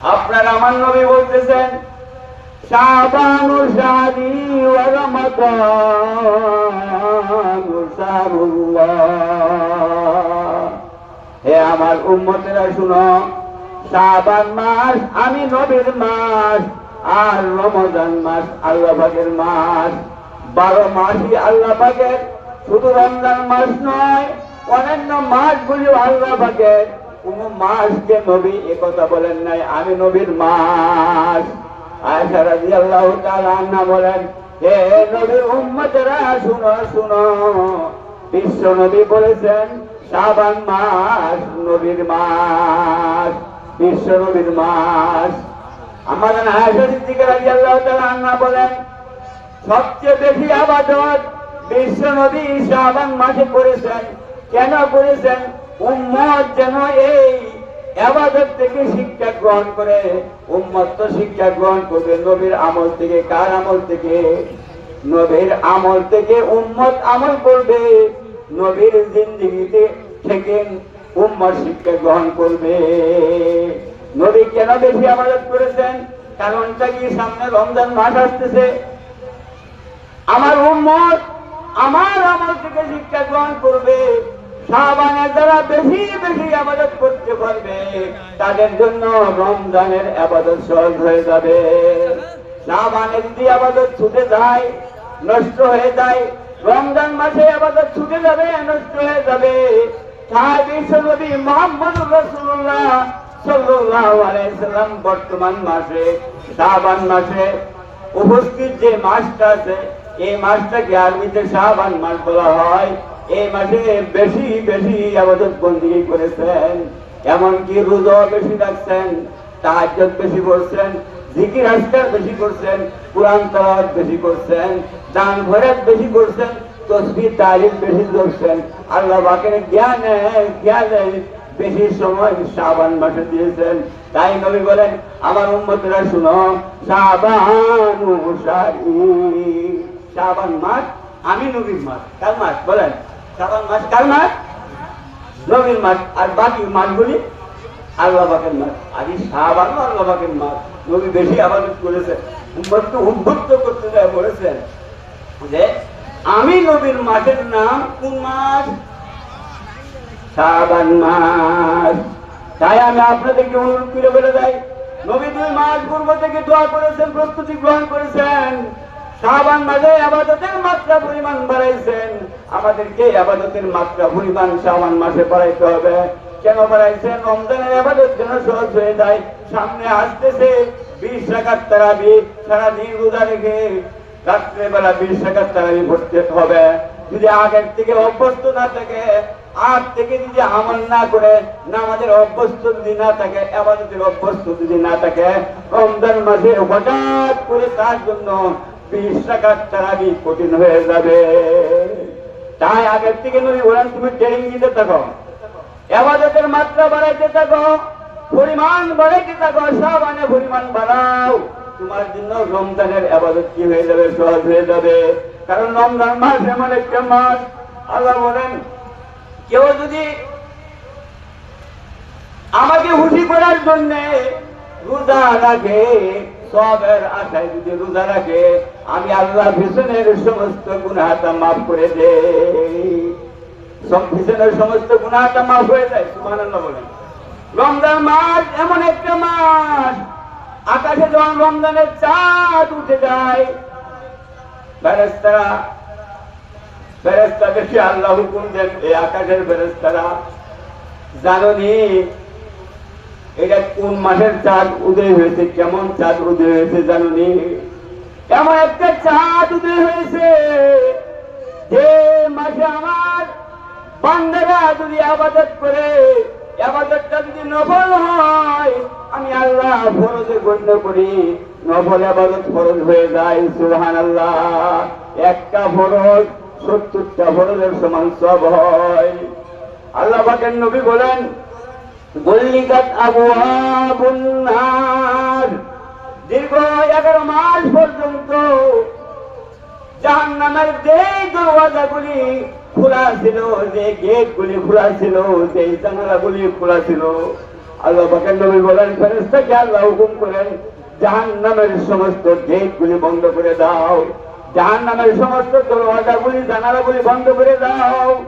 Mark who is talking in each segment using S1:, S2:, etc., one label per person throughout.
S1: আপনার আমার নবী বলতেছেন হে আমার উম্মতেরা, শুনো শাবান মাস আমি নবীর মাস আর রমজান মাস আল্লাহ পাকের মাস। বারো মাসই আল্লাহ পাকের, শুধু রমজান মাস নয় অন্যান্য মাসগুলি আল্লাহ পাকের। কোন মাসকে নবী একথা বলেন নাই, আমি নবীর আন্না বলেন বিশ্ব নবী বলেছেন, শাবান মাস নবীর মাস, বিশ্ব নবীর মাস। আমাদের তাআলা বলেন, সবচেয়ে বেশি আবাদত বিশ্ব নবী শাবান মাসে করেছেন। কেন করেছেন? উম্মত যেন এই আবাদত থেকে শিক্ষা গ্রহণ করে। উম্মত তো শিক্ষা গ্রহণ করবে নবীর আমল থেকে। কার আমল থেকে? নবীর আমল থেকে উম্মত আমল করবে। নবীর জিন্দিগিতে থেকে উম্মত শিক্ষা গ্রহণ করবে। নবী কেন বেশি আবাদত করেছেন? কারণটা কি সামনে রমজান মাস আসতেছে? আমার উম্মত আমার আমল থেকে শিক্ষা গ্রহণ করবে। শাহবানের দ্বারা বেশি বেশি আবাদত করতে পারবে। তাদের জন্য রমজানের আবাদত সহজ হয়ে যাবে। শাহবানের যদি আবাদত ছুটে যায়, নষ্ট হয়ে যায়, রমজান মাসে আবাদত ছুটে যাবে, নষ্ট হয়ে যাবে। শাহবান উপস্থিত যে মাসটা আছে, এই মাসটাকে আরবিতে শাহবান মাস বলা হয়। এই মাসে বেশি বেশি আবাদত বন্দী করেছেন। এমনকি রোজা বেশি রাখছেন, তাহাজ্জুদ বেশি করছেন জিকির, আজকার বেশি করছেন, কোরআন, তালাওয়াত বেশি করছেন, দান ভরাত বেশি করছেন, তসবি তারিফ বেশি করছেন আল্লাহ বাকের জ্ঞানে জ্ঞানে বেশি সময় শাবান মাসে দিয়েছেন। তাই নবী বলেন, আমার উম্মতরা শুনো, শাবান শাবান মাস, আমি নবীর মাস, কার মাস? বলেন। শাবান মাস আর বাকি আল্লাহ বাকের আর এই আল্লাহ বাকের বেশি করেছেন করতে বলেছেন যে, আমি নবীর মাসের নাম কোন মাস শ্রাবণ মাস তাই আমি আপনাদেরকে অনুরোধ করে বলে যাই, নবী দুই মাস পূর্ব থেকে দোয়া করেছেন, প্রস্তুতি গ্রহণ করেছেন। শ্রাবণ মাসে আবাদতের মাত্রা পরিমাণ বাড়াইছেন। আমাদেরকে আবাদতের মাত্রা পরিমাণ শ্রাবণ মাসে বাড়াইতে হবে। কেন বাড়াইছেন? রমজানের আবাদত যেন সহজ হয়ে যায়। সামনে আসতেছে বিশ টাকার তারাবি সারাদিন রোজা রেখে রাত্রেবেলা বিশ টাকার তারাবি ভরতে হবে। যদি আগের থেকে অভ্যস্ত না থাকে আগ থেকে যদি আমল না করে, নামাজের অভ্যস্ত যদি না থাকে, আবাদতের অভ্যস্ত যদি না থাকে, রমজান মাসে হঠাৎ করে তার জন্য বিশ টাকার তারাবি কঠিন হয়ে যাবে। তাই আগের থেকে নবী বলেন, তুমি ট্রেনিং দিতে থাকো, আবাদতের মাত্রা বাড়াইতে থাকো, পরিমাণ বাড়াইতে থাকো, সাবানে পরিমাণ বাড়াও। তোমার জন্য রমজানের আবাদত কি হয়ে যাবে? সহজ হয়ে যাবে। কারণ রমজান মাস এমন একটা মাস। আল্লাহ বলেন, কেউ যদি আমাকে হুশি করার জন্যে রোজা রাখে সবের আশায় যদি রোজা রাখে, আমি আল্লাহ ভীষণের সমস্ত গুণাটা মাফ করে দে সমস্ত গুণাটা মাফ হয়ে যায়, সুবহানাল্লাহ বলেন। রমজান মাস এমন একটা মাস, আকাশে যখন রমজানের চাঁদ উঠে যায় ফেরেস্তারা ফেরেস্তা বেশি আল্লাহ হুকুম দেন এই আকাশের ফেরেস্তারা জাননি এটা কোন মাসের চাঁদ উদয় হয়েছে? কেমন চাঁদ উদয় হয়েছে জাননি? এমন একটা চাঁদ উদয় হয়েছে যে মাসে আমার বান্দারা যদি আবাদত করে, আবাদতটা যদি নফল হয়, আমি আল্লাহ ফরজে গণ্য করি। নফল আবাদত ফরজ হয়ে যায় সুহান আল্লাহ একটা ফরজ, সত্তরটা ফরজের সমান সব হয়। আল্লাহ নবী বলেন গল্লিকাত আবু আবুন্নার দীর্ঘ এগারো মাস পর্যন্ত জাহান নামের যে দরওয়াজাগুলি খোলা ছিল যে গেট গুলি খোলা ছিল যে জানালা গুলি খোলা ছিল, আল্লাহ পাকের নবী বলেন, ফেরেশতাকে আল্লাহ হুকুম করেন, জাহান্নামের সমস্ত গেটগুলি বন্ধ করে দাও। জাহান্নামের সমস্ত দরওয়াজাগুলি, জানালাগুলি বন্ধ করে দাও।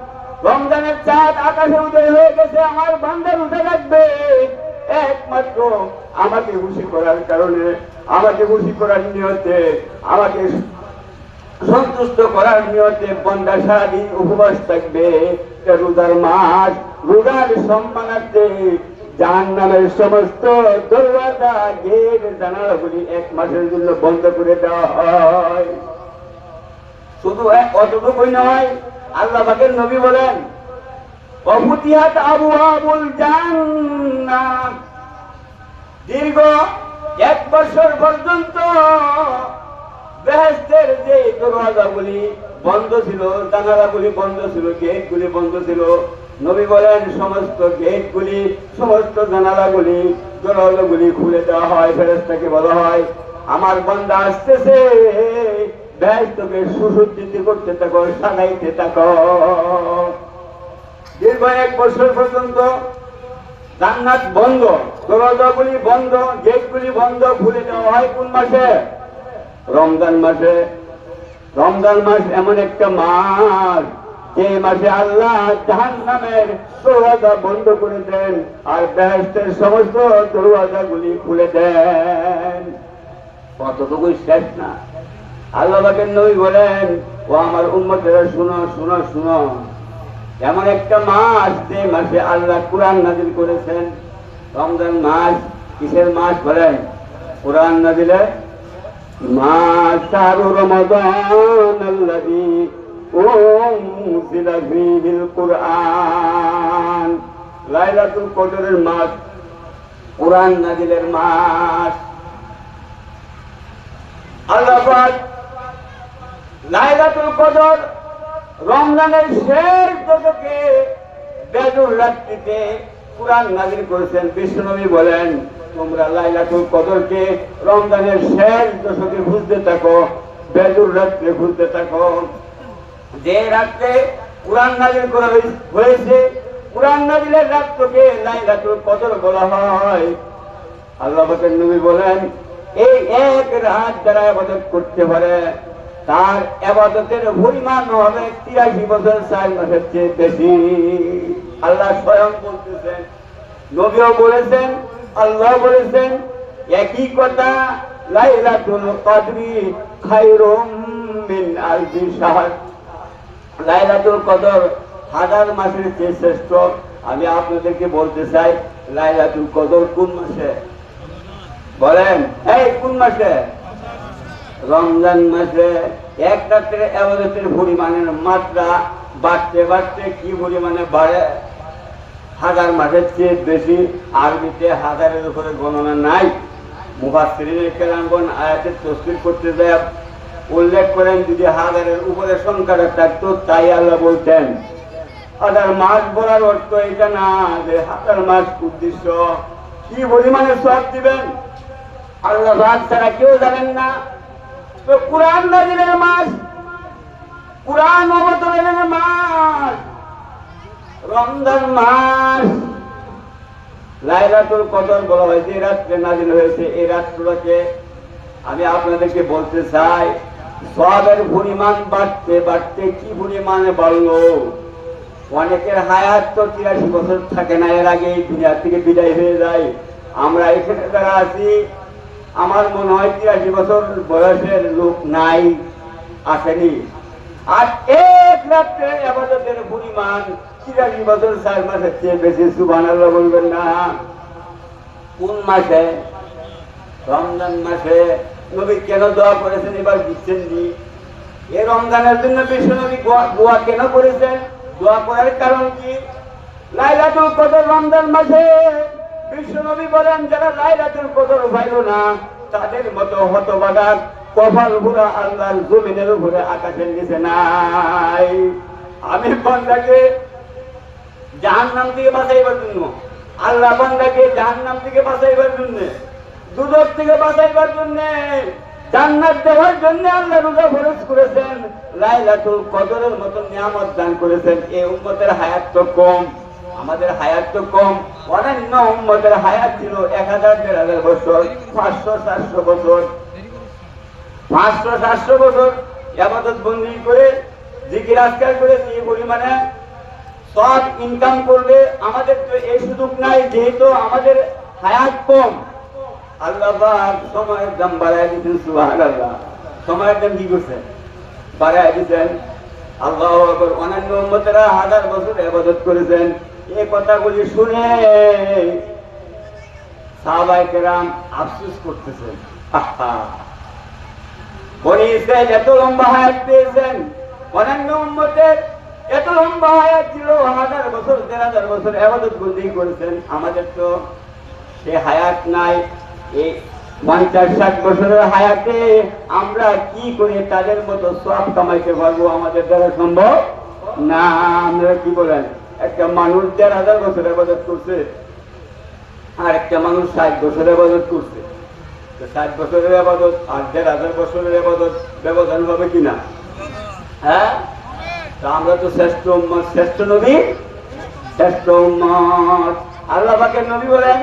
S1: রমজানের চাঁদ আকাশে উদয় হয়ে গেছে, আমার বান্দার উঠে রাখবে একমাত্র আমাকে খুশি করার কারণে, আমাকে খুশি করার নিয়তে, আমাকে সন্তুষ্ট করার নিয়তে বন্দা সারাদিন উপবাস থাকবে। রোজার মাস, রোজার সম্মানার্থে জাহান নামের সমস্ত দরওয়াজা গেট, জানালাগুলি এক মাসের জন্য বন্ধ করে দেওয়া হয়। শুধু অতটুকুই নয়, আল্লাহ পাকের নবী বলেন অফুতিহাত আবু আবুল দীর্ঘ এক বছর পর্যন্ত বেহেস্তের যে দরওয়াজাগুলি বন্ধ ছিল, জানালাগুলি বন্ধ ছিল, গেটগুলি বন্ধ ছিল, নবী বলেন, সমস্ত গেটগুলি, সমস্ত জানালাগুলি, দরওয়াজাগুলি খুলে দেওয়া হয় ফেরেস্তাকে বলা হয়, আমার বন্ধা আসতেছে। বেহেস্তকে সুসজ্জিত করতে থাকো সাজাইতে থাকো। দীর্ঘ এক বছর পর্যন্ত জান্নাত বন্ধ, দরজাগুলি বন্ধ, গেটগুলি বন্ধ, খুলে দেওয়া হয় কোন মাসে? রমজান মাসে। রমজান মাস এমন একটা মাস, যে মাসে আল্লাহ জাহান নামের দরওয়াজা বন্ধ করে দেন আর বেহেস্তের সমস্ত দরওয়াজাগুলি খুলে দেন। কতটুকুই শেষ না। আল্লাহ বাকের নবী বলেন, ও আমার উন্মতেরা শুনো শুনো শুনো। এমন একটা মাস যে মাসে আল্লাহ কোরআন নাজিল করেছেন। রমজান মাস কিসের মাস বলেন? কোরআন নাজিলে মাস শাহরু রমাদান আল্লাযী উনজিলা ফীহিল কুরআন। লাইলাতুল কদরের মাস, কোরআন নাজিলের মাস। আল্লাহ পাক লাইলাতুল কদর রমজানের শেষ দশকে বেজুর রাত্রিতে কোরআন নাজিল করেছেন। বিষ্ণুনবী বলেন, তোমরা লাইলাতুল কদরকে রমজানের শেষ দশকে খুঁজতে থাকো বেজুর রাত্রে খুঁজতে থাকো। যে রাত্রে কোরআন নাজিল করা হয়ে- হয়েছে, কোরআন নাজিলের রাত্রকে লাইলাতুল কদর বলা হয়। আল্লাহ নবী বলেন, এই এক রাত যারা আবাদত করতে পারে তার আবাদতের পরিমাণ হবে তিরাশি বছর চার মাসের চেয়ে বেশি। আল্লাহ স্বয়ং বলতেছেন, নবীও বলেছেন আল্লাহ বলেছেন, একই কথা, লাইলাতুল কদরি খায়রুম মিন আলফি শাহর। লাইলাতুল কদর হাজার মাসের চেয়ে শ্রেষ্ঠ। আমি আপনাদেরকে বলতে চাই, লাইলাতুল কদর কোন মাসে? বলেন, এই কোন মাসে? রমজান মাসে এক রাত্রে আবাদতের পরিমাণের মাত্রা বাড়তে বাড়তে কি পরিমাণে বাড়ে? হাজার মাসের চেয়ে বেশি আরবিতে হাজারের উপরে গণনা নাই। মুফাসসিরিনের কেরামগণ আয়াতের তসবির করতে যায়, উল্লেখ করেন যদি হাজারের উপরে সংখ্যাটা থাকতো, তাই আল্লাহ বলতেন, হাজার মাস বলার অর্থ এটা না যে হাজার মাস উদ্দেশ্য। কি পরিমাণে সব দিবেন? আল্লাহ ভাগ ছাড়া কেউ জানেন না। তো নাজিলের মাস। অবতরণের মাস। রমজান মাস। লাইলাতুল কদর বলা রাত্রে নাজিল হয়েছে, এই রাত্রটাকে আমি আপনাদেরকে বলতে চাই, সবের পরিমাণ বাড়তে বাড়তে কি পরিমাণে বাড়লো? অনেকের হায়াত তো তিরাশি বছর থাকে না, এর আগে এই দুনিয়া থেকে বিদায় হয়ে যায়। আমরা এখানে যারা আছি আমার মনে হয় তিরাশি বছর বয়সের লোক নাই, আসেনি। আর এক রাত্রে আবাদতের পরিমাণ তিরাশি বছর চার মাসের চেয়ে বেশি সুবান বলবেন না। কোন মাসে? রমজান মাসে। নবী কেন দোয়া করেছেন, এবার দিচ্ছেন নি এই রমজানের জন্য বিশ্ব নবী দোয়া কেন করেছেন? দোয়া করার কারণ কি? লাইলাতুল কদর রমজান মাসে বিশ্ব নবী বলেন, যারা লাইলাতুল কদর পাইল না, তাদের মতো হতবাগার কপাল ঘুরা আল্লাহর জমিনের উপরে আকাশের নিচে নাই। আমি বন্দাকে জাহান্নাম থেকে বাঁচাইবার জন্য, আল্লাহ বান্দাকে জাহান্নাম থেকে বাঁচাইবার জন্য দুদক থেকে বাঁচাইবার জন্য, জান্নাত দেওয়ার জন্য আল্লাহ রোজা ফরজ করেছেন, লাইলাতুল কদরের মতো নিয়ামত দান করেছেন, এই উম্মতের হায়াত তো কম। আমাদের হায়াত তো কম। অন্যান্য উম্মতের হায়াত ছিল এক হাজার, দেড় হাজার বছর, পাঁচশো, সাতশো বছর। পাঁচশো, সাতশো বছর আবাদত বন্দি করে, জিকির আজকার করে যে পরিমাণে সব ইনকাম করবে, আমাদের তো এই সুযোগ নাই, যেহেতু আমাদের হায়াত কম। আল্লাহ সময়ের দাম বাড়াই দিচ্ছেন সুবাহ আল্লাহ সময়ের দাম কি করছেন? বাড়াই দিচ্ছেন আল্লাহ অন্যান্য উম্মতেরা হাজার বছর আবাদত করেছেন। এই কথাগুলি শুনে সাহাবাই কেরাম আফসোস করতেছেন। এত লম্বা হায়াত পেয়েছেন অন্যান্য উম্মতের এত লম্বা হায়াত ছিল, হাজার বছর, দেড় হাজার বছর আবাদত বন্দি করেছেন। আমাদের তো সে হায়াত নাই, এই পঞ্চাশ ষাট বছরের হায়াতে আমরা কি করে তাদের মতো সব কামাইতে পারব? আমাদের দ্বারা সম্ভব না। আমরা কি বলেন? একটা মানুষ দেড় হাজার বছর আবাদত করছে, আর একটা মানুষ ষাট বছর আবাদত করছে। ষাট বছরের আবাদত আর দেড় হাজার বছরের আবাদত ব্যবধান হবে কিনা হ্যাঁ? তো আমরা তো শ্রেষ্ঠ শ্রেষ্ঠ নবী? শ্রেষ্ঠ উম্মত আল্লাহ পাকের নবী বলেন,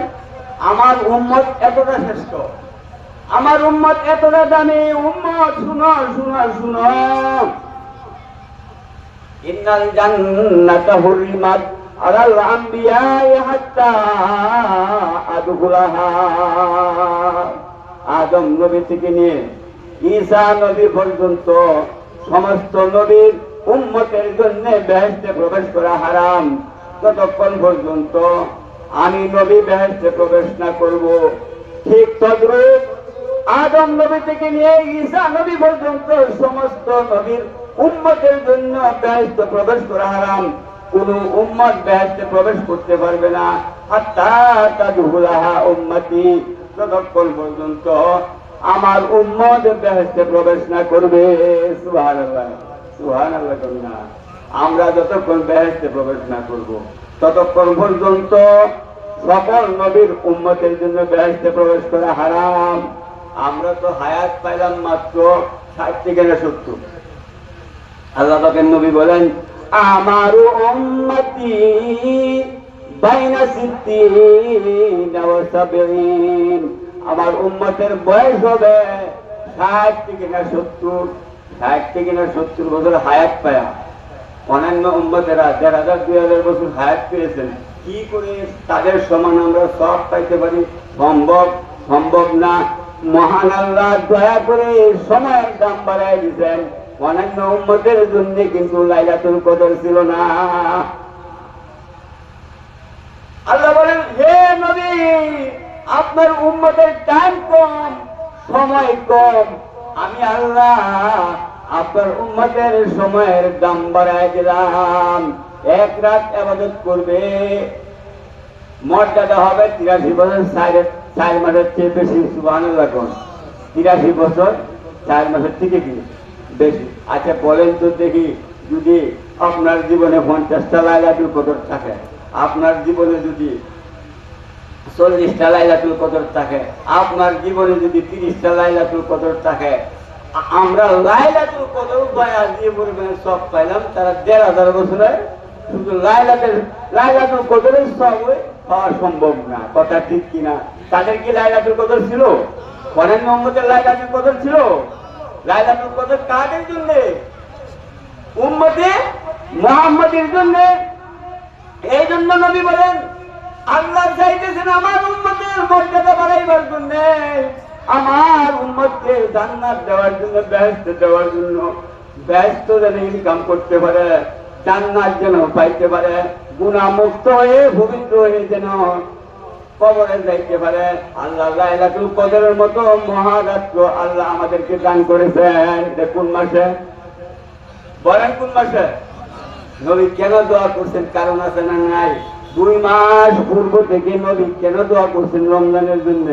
S1: আমার উম্মত এতটা শ্রেষ্ঠ, আমার উম্মত এতটা দামি, উম্মত, শুনো শুনো শুনো। ইন্নাল জান্নাতা হুরিমাত আলাল আম্বিয়াই হাত্তা আদখুলাহা। আদম নবী থেকে নিয়ে ঈসা নবী পর্যন্ত সমস্ত নবীর উম্মতের জন্য বেহেশতে প্রবেশ করা হারাম। ততক্ষণ পর্যন্ত আমি নবী বেহেশতে প্রবেশ না করব। ঠিক তদ্রূপ আদম নবী থেকে নিয়ে ঈসা নবী পর্যন্ত সমস্ত নবীর উম্মতের জন্য ব্যস্ত প্রবেশ করা হারাম। কোন উম্মত ব্যস্ত প্রবেশ করতে পারবে না। হাত্তা তাদহুলাহা উম্মতি। ততক্ষণ পর্যন্ত আমার উম্মত ব্যস্তে প্রবেশ না করবে। সুবহানাল্লাহ কন্যা। আমরা যতক্ষণ ব্যস্তে প্রবেশ না করব, ততক্ষণ পর্যন্ত সকল নবীর উম্মতের জন্য ব্যস্তে প্রবেশ করা হারাম। আমরা তো হায়াত পাইলাম মাত্র ষাট থেকে সত্তর আল্লাহ পাকের নবী বলেন, আমার উম্মতি বাইনা আমার উম্মতের বয়স হবে ষাট থেকে না সত্তর, ষাট থেকে না সত্তর বছর হায়াত পায়া। অন্যান্য উম্মতেরা দেড় হাজার, দুই হাজার বছর হায়াত পেয়েছেন। কি করে তাদের সমান আমরা সব পাইতে পারি? সম্ভব সম্ভব না। মহান আল্লাহ দয়া করে সময়ের দাম বাড়াই দিচ্ছেন অন্যান্য উম্মতের জন্য কিন্তু লাইলাতুল কদর ছিল না। আল্লাহ বলেন, হে নবী, আপনার উম্মতের টাইম কম, সময় কম। আমি আল্লাহ আপনার উম্মতের সময়ের দাম বাড়ায় দিলাম। এক রাত আবাদত করবে। মর্যাদা হবে তিরাশি বছর, চার চার মাসের চেয়ে বেশি সুবাহ তিরাশি বছর, চার মাসের থেকে কি আচ্ছা বলেন তো দেখি, যদি আপনার জীবনে পঞ্চাশটা লাইলাতুল কদর থাকে, আপনার জীবনে যদি চল্লিশটা লাইলাতুল কদর থাকে, আপনার জীবনে যদি তিরিশটা লাইলাতুল কদর থাকে, আমরা লাইলাতুল কদর দয়া দিয়ে পরিমাণে সব পাইলাম, তারা দেড় হাজার বছরে শুধু লাইলাতের, লাইলাতুল কদরের সব ওই পাওয়া সম্ভব না। কথা ঠিক কিনা? তাদের কি লাইলাতুল কদর ছিল? অনেক নম্বরের লাইলাতুল কদর ছিল? লাইলাতুল কদর কাদের জন্য? উম্মতে মোহাম্মদের জন্য। এই জন্য নবী বলেন, আল্লাহ চাইতেছেন আমার উম্মতের মর্যাদা বাড়াইবার জন্য, আমার উম্মতকে জান্নাত দেওয়ার জন্য, ব্যস্ত দেওয়ার জন্য, ব্যস্ত যেন ইনকাম করতে পারে, জান্নাত যেন পাইতে পারে গুণা মুক্ত হয়ে পবিত্র হয়ে যেন কবরে যাইতে পারে আল্লাহ লাইলাতুল কদরের মতো মহারাত্র আল্লাহ আমাদেরকে দান করেছেন কোন মাসে? বলেন কোন মাসে? নবী কেন দোয়া করছেন, কারণ আছে না নাই? দুই মাস পূর্ব থেকে নবী কেন দোয়া করছেন, রমজানের জন্য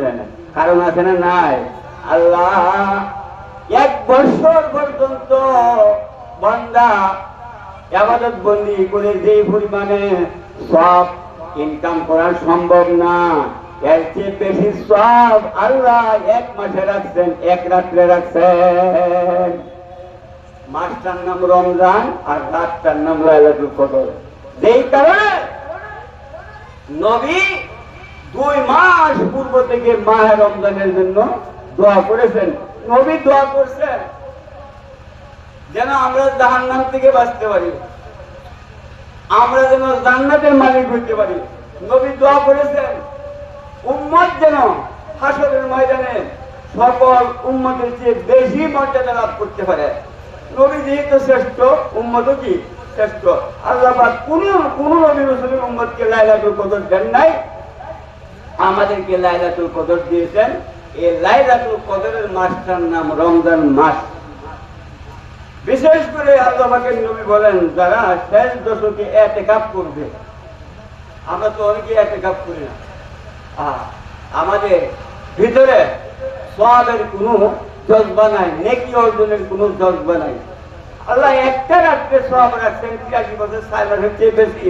S1: কারণ আছে না নাই? আল্লাহ এক বছর পর্যন্ত বন্দা আবাদত বন্দি করে যে পরিমাণে সব ইনকাম করা সম্ভব না। এর চেয়ে বেশি সব আল্লাহ এক মাসে রাখছেন, এক রাত্রে রাখছেন। মাসটার নাম রমজান আর রাতটার নাম লাইলাতুল কদর। যেই কারণে নবী দুই মাস পূর্ব থেকে মাহে রমজানের জন্য দোয়া করেছেন। নবী দোয়া করছেন। যেন আমরা জাহান্নাম থেকে বাঁচতে পারি। আমরা যেন জান্নাতের মালিক হইতে পারি। নবী দোয়া করেছেন, উম্মত যেন হাসরের ময়দানে সকল উম্মতের চেয়ে বেশি মর্যাদা লাভ করতে পারে। নবী যেহেতু শ্রেষ্ঠ উম্মত কি শ্রেষ্ঠ? আল্লাহ কোন কোন নবী রসুলের উম্মতকে লাইলাতুল কদর দেন নাই। আমাদেরকে লাইলাতুল কদর দিয়েছেন। এই লাইলাতুল কদরের মাসটার নাম রমজান মাস। বিশেষ করে আল্লাহ পাকের নবী বলেন, যারা শেষ দশকে এতে কাপ করবে, আমরা তো অনেকে এতে কাপ করি না। আমাদের ভিতরে সবের কোনো জজবা নাই নেকি অর্জনের কোনো জজবা নাই আল্লাহ একটা রাত্রে সব রাখছেন, তিরাশি বছর ছয় মাসের চেয়ে বেশি।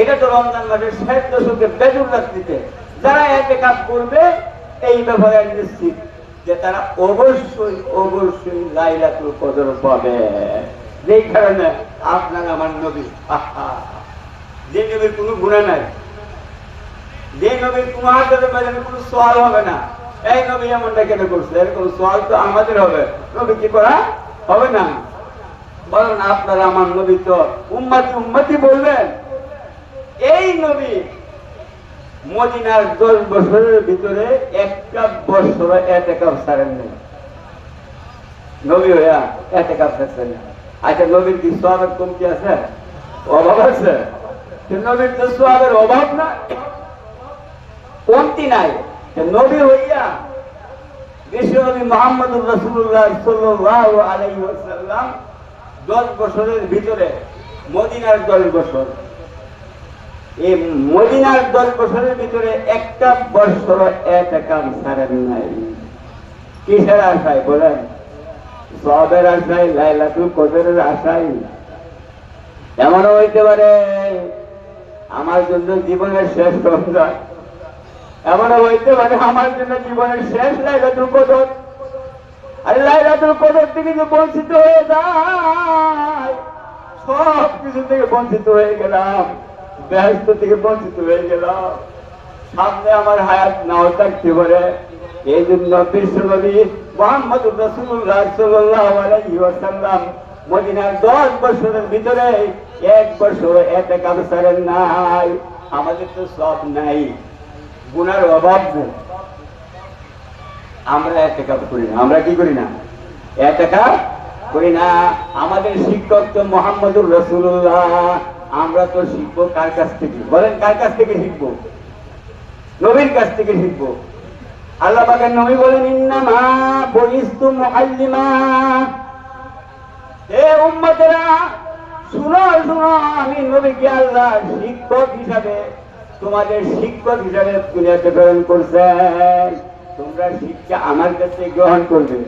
S1: এটা তো রমজান মাসের শেষ দশকে বেজুর রাত্রিতে। যারা এতে কাপ করবে, এই ব্যাপারে নিশ্চিত। যে তারা অবশ্যই অবশ্যই লাইলাতুল কদর পাবে। যেই কারণে আপনার আমার নবী যে নবীর কোনো গুণা নাই। যে নবীর কোনো হাতের ময়দানে কোনো সোয়াল হবে না। এই নবী এমনটা কেন করছে? এরকম সোয়াল তো আমাদের হবে। নবী কি করা? হবে না। বলেন আপনারা আমার নবী তো উম্মাতি উম্মাতি বলবেন, এই নবী মদিনার দশ বছরের ভিতরে একটা বছর এতে কাপ সারেন নেই। নবী হইয়া এতে কাপ থাকছেন না। আচ্ছা নবীর কি সোয়াবের কমতি আছে? অভাব আছে? নবীর তো সোয়াবের অভাব না। কমতি নাই। নবী হইয়া বিশ্বনবী মোহাম্মদুর রসুল্লাহ আলাইহি ওয়াসাল্লাম দশ বছরের ভিতরে মদিনার দশ বছর এই মদিনার দশ বছরের ভিতরে একটা বছর এক কাম সারেন নাই। কিসের আশায় বলেন? সবের আশায়, লাইলাতুল কদরের আশায়। এমনও হইতে পারে, আমার জন্য জীবনের শেষ রমজান। এমনও হইতে পারে, আমার জন্য জীবনের শেষ লাইলাতুল কদর। আর লাইলাতুল কদর থেকে যে বঞ্চিত হয়ে যায় সব কিছু থেকে বঞ্চিত হয়ে গেলাম। ব্যস্ত থেকে বঞ্চিত হয়ে গেলাম সামনে আমার হায়াত নাও থাকতে পারে। এই জন্য বিশ্বনবী মোহাম্মদ রসুল্লাহ আলাইহি মদিনার দশ বছরের ভিতরে এক বছর এতে কাবসারের নাই। আমাদের তো সব নাই। গুনার অভাব আমরা এতে কাপ করি না। আমরা কি করি না? এতে কাপ করি না। আমাদের শিক্ষক তো মোহাম্মদুর রসুল্লাহ আমরা তো শিখব কার কাছ থেকে? বলেন, কার কাছ থেকে শিখব? নবীর কাছ থেকে শিখব। আল্লাহ পাকের নবী বলেন, ইন্নামা বলিস্তু মুআল্লিমা। উম্মতেরা, শুনো শুনো, আমি নবীকে আল্লাহ শিক্ষক হিসাবে, তোমাদের শিক্ষক হিসাবে দুনিয়াতে প্রেরণ করছেন তোমরা শিক্ষা আমার কাছে গ্রহণ করবে।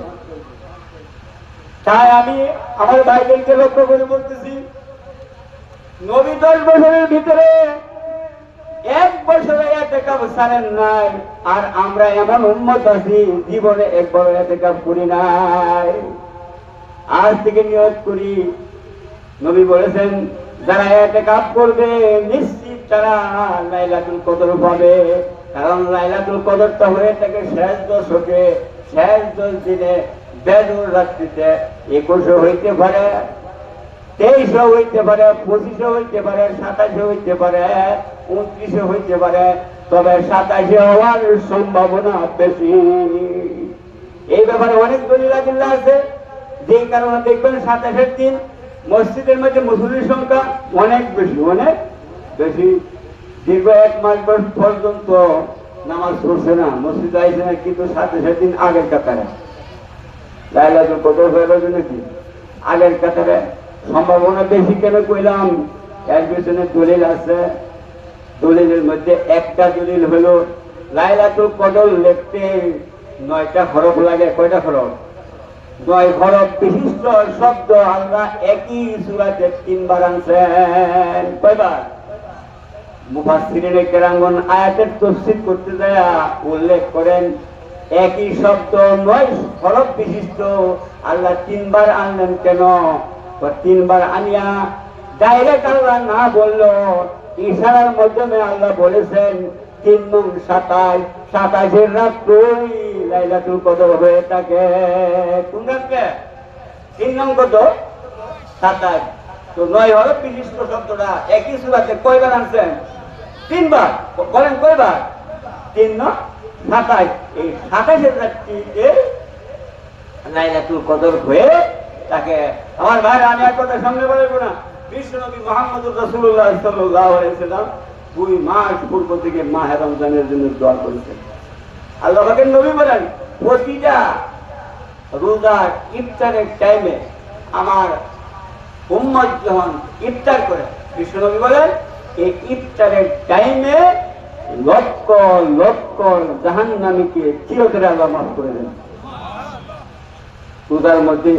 S1: তাই আমি আমার ভাইদেরকে লক্ষ্য করে বলতেছি নবী দশ বছরের ভিতরে এক বছরে এতে কাপ সারেন নাই, আর আমরা এমন উন্মত আছি, জীবনে একবার এতে কাপ করি নাই। আজ থেকে নিয়োগ করি। নবী বলেছেন, যারা এতে কাপ করবে, নিশ্চিত তারা লাইলাতুল কদর পাবে। কারণ লাইলাতুল কদরটা হয়ে থাকে শেষ দশকে, শেষ দশ দিনে বেদুর রাত্রিতে একুশে হইতে পারে। তেইশে হইতে পারে পঁচিশে হইতে পারে সাতাশে হইতে পারে উনত্রিশে হইতে পারে, তবে সাতাশে হওয়ার সম্ভাবনা বেশি। এই ব্যাপারে অনেক দলিল আদিল্লা আছে। যেই কারণে দেখবেন সাতাশের দিন মসজিদের মধ্যে মুসলিমের সংখ্যা অনেক বেশি অনেক বেশি। দীর্ঘ এক মাস পর্যন্ত নামাজ পড়ছে না, মসজিদ আইসে না, কিন্তু সাতাশের দিন আগের কাতারে। লাইলাতুল কদর হয়ে গেছে নাকি? আগের কাতারে সম্ভাবনা বেশি কেন কইলাম এর পিছনে দলিল আছে। দলিলের মধ্যে একটা দলিল হলো, লাইলাতুল কদর লিখতে নয়টা হরফ লাগে, কয়টা হরফ? নয় হরফ বিশিষ্ট শব্দ আল্লাহ একই সুরাতে তিনবার আনছেন। কয়বার? মুফাসসিরিন কেরাঙ্গন আয়াতের তফসির করতে যায় উল্লেখ করেন, একই শব্দ নয় হরফ বিশিষ্ট আল্লাহ তিনবার আনলেন কেন? তিনবার আনিয়া ডাইরেক্ট আল্লাহ না বলল, ইশারার মাধ্যমে আল্লাহ বলেছেন, তিন নং সাতাশ সাতাশের রাত্রই লাইলাতুল কদর হয়ে থাকে। কোন রাত্রে তিন নং কত সাতাশ তো নয় হলো বিশিষ্ট শব্দটা। একই সুরাতে কয়বার আনছেন? তিনবার। বলেন কয়বার? তিন নং সাতাশ এই সাতাশের রাত্রিতে লাইলাতুল কদর হয়ে তাকে আমার ভাই আমি এক কথা সামনে বলব না। বিশ্বনবী মোহাম্মদ রসুল্লাহ সাল্লাহ দুই মাস পূর্ব থেকে মাহে রমজানের জন্য দোয়া করেছেন। আল্লাহ পাকের নবী বলেন, প্রতিটা রোজার ইফতারের টাইমে আমার উম্মত যখন ইফতার করে বিশ্বনবী বলেন, এই ইফতারের টাইমে লক্ষ লক্ষ জাহান্নামীকে চিরতরে আল্লাহ মাফ করে দেন। রোজার মধ্যে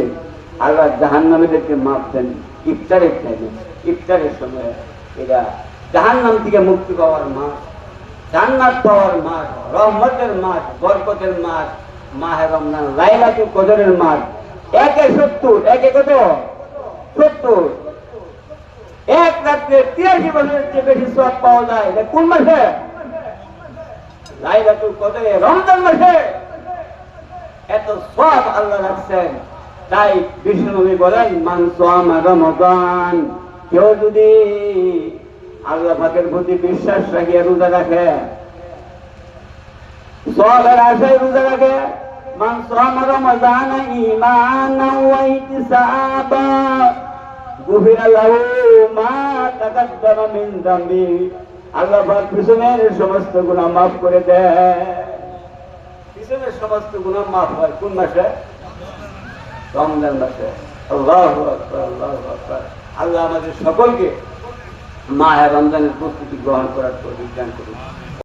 S1: আল্লাহ জাহান্নামীদেরকে মাফ দেন ইফতারের টাইমে। ইফতারের সময় এটা জাহান্নাম থেকে মুক্তি পাওয়ার মাস জান্নাত পাওয়ার মাস রহমতের মাস বরকতের মাস মাহে রমজান, লাইলাতুল কদরের মাস একে সত্তর, একে কত? সত্তর। এক রাত্রে তিরাশি বছরের চেয়ে বেশি সব পাওয়া যায়। এটা কোন মাসে? লাইলাতুল কদরে, রমজান মাসে। এত সব আল্লাহ রাখছেন। তাই বিষ্ণুনবী বলেন রমজান। কেউ যদি আল্লাহ প্রতি বিশ্বাস রাখিয়ে রোজা রাখে সবের আশায় রোজা রাখে ইমান মিন পিছনের সমস্ত গুনাহ মাফ করে দেয় পিছনের সমস্ত গুণা মাফ হয় কোন মাসে? রমজান মাসে। আল্লাহ আল্লাহ আল্লাহ আমাদের সকলকে মাহে রমজানের প্রস্তুতি গ্রহণ করার পর বিজ্ঞান করুন